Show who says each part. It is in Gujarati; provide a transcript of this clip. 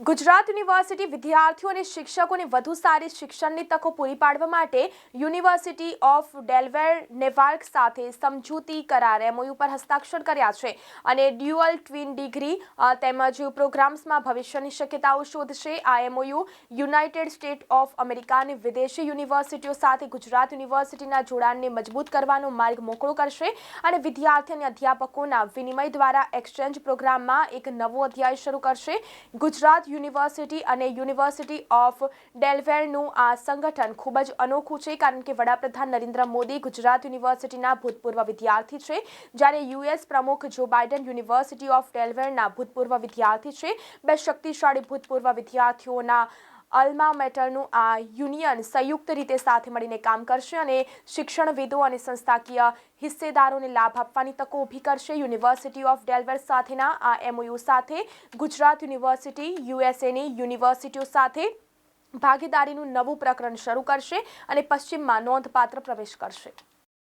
Speaker 1: ગુજરાત યુનિવર્સિટી વિદ્યાર્થીઓ અને શિક્ષકોને વધુ સારી શિક્ષણની તકો પૂરી પાડવા માટે યુનિવર્સિટી ઓફ ડેલવેર નેવાર્ક સાથે સમજૂતી કરાર એમઓયુ પર હસ્તાક્ષર કર્યા છે અને ડ્યુઅલ ટ્વિન ડિગ્રી તેમજ પ્રોગ્રામ્સમાં ભવિષ્યની શક્યતાઓ શોધશે. આ એમઓયુ યુનાઇટેડ સ્ટેટ ઓફ અમેરિકાની વિદેશી યુનિવર્સિટીઓ સાથે ગુજરાત યુનિવર્સિટીના જોડાણને મજબૂત કરવાનો માર્ગ મોકળો કરશે અને વિદ્યાર્થી અને અધ્યાપકોના વિનિમય દ્વારા એક્સચેન્જ પ્રોગ્રામમાં એક નવો અધ્યાય શરૂ કરશે. ગુજરાત યુનિવર્સિટી અને યુનિવર્સિટી ઓફ ડેલવેરનું આ સંગઠન ખૂબ જ અનોખું છે, કારણ કે વડાપ્રધાન નરેન્દ્ર મોદી ગુજરાત યુનિવર્સિટીના ભૂતપૂર્વ વિદ્યાર્થી છે, જ્યારે યુએસ પ્રમુખ જો બાઇડન યુનિવર્સિટી ઓફ ડેલવેરના ભૂતપૂર્વ વિદ્યાર્થી છે. બે શક્તિશાળી ભૂતપૂર્વ વિદ્યાર્થીઓના અલ્મા મેટરનું આ યુનિયન સંયુક્ત રીતે સાથે મળીને કામ કરશે અને શિક્ષણવિદો અને સંસ્થાકીય હિસ્સેદારોને લાભ આપવાની તકો ઊભી કરશે. યુનિવર્સિટી ઓફ ડેલવર સાથેના આ એમઓયુ સાથે, ગુજરાત યુનિવર્સિટી યુએસએની યુનિવર્સિટીઓ સાથે ભાગીદારીનું નવું પ્રકરણ શરૂ કરશે અને પશ્ચિમમાં નોંધપાત્ર પ્રવેશ કરશે.